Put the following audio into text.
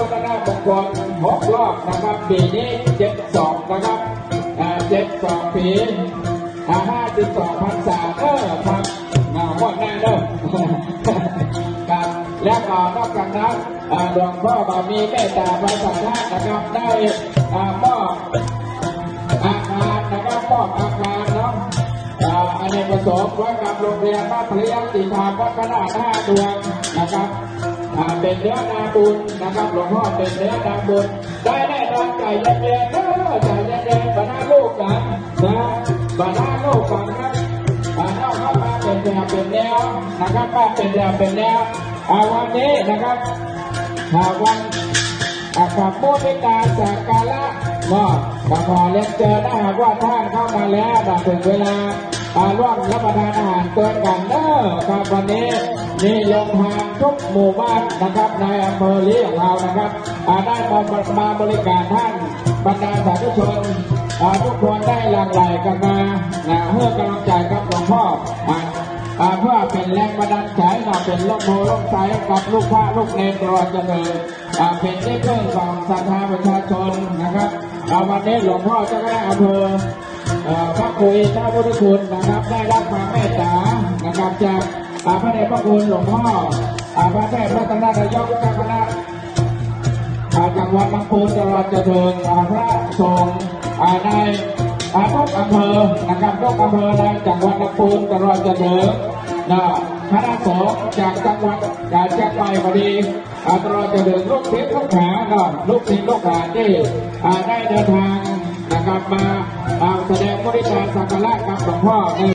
วัฒนมงคลหกรอบนะครับปีนี้เจ็ดสองนะครับเจ็ดสองปีห้าสิบสองพันษามเออครับงาวัดหน้าเด้อครับและก็นอกจากนั้นหลวงพ่อบามีเมตตาพระสังฆนะครับได้มอบอาคารนะครับมอบอาคารเนาะอันนี้ประสงค์ไว้กับโรงเรียนบ้านพระยาติธาวัดพระนาห้าดวงนะครับ เป็นเนื้อนาบุญนะครับหลวงพ่อเป็นเนื้อนาบุญได้แน่นอนใจเย็นๆเด้อใจเย็นๆบรรดาลูกกันนะบรรดาลูกกันครับอ่าน้องเข้ามาเป็นแนวเป็นแนวนะครับมาเป็นแนวเป็นแนวอาวันนี้นะครับอาวันอากับโมทิตาจากกาละก็ก็ขอเรียนเชิญนะหากว่าท่านเข้ามาแล้วถึงเวลาอาร่วม รับประทานอาหารตัวกันเด้อครับวันนี้นี่ลงทานทุกหมู่บ้านนะครับในอำเภอลีของเรานะครับได้มามาบริการท่านบรรดาสาธุชนทุกคนได้หลั่งไหลกันมานะเพื่อกำลังใจกับหลวงพ่อเพื่อเป็นแรงบันดาลใจเนาเป็นลูกโพลูกไซกับลูกพระลูกเนรตลอดเจริญอ่าเป็นที่พึ่งของศรัทธาประชาชนนะครับอ่าวันนี้หลวงพ่อเจ้าคณะอำเภอ เอ่อพระคุยเจ้าพุทธคุณนะครับ ได้รับความเมตตานะครับจากอาพระเดชพระคุณหลวงพ่ออาพระแม่พระตนายกเจ้าคณะอาจังหวัดลำพูนจังหวัดเจริญอ่าพระสงฆ์ในอาทุกอำเภอนะครับทุกอำเภอในจังหวัดลำพูนจังหวัดเจริญนะคณะสงฆ์จากจังหวัดจากเชียงใหม่พอดีอาตลอดเจริญลูกศิษย์ลูกหาลูกศิษย์ลูกหาที่ได้เดินทาง นะครับมาอ่าสดงบริการสักการะกับหลวงพ่อใน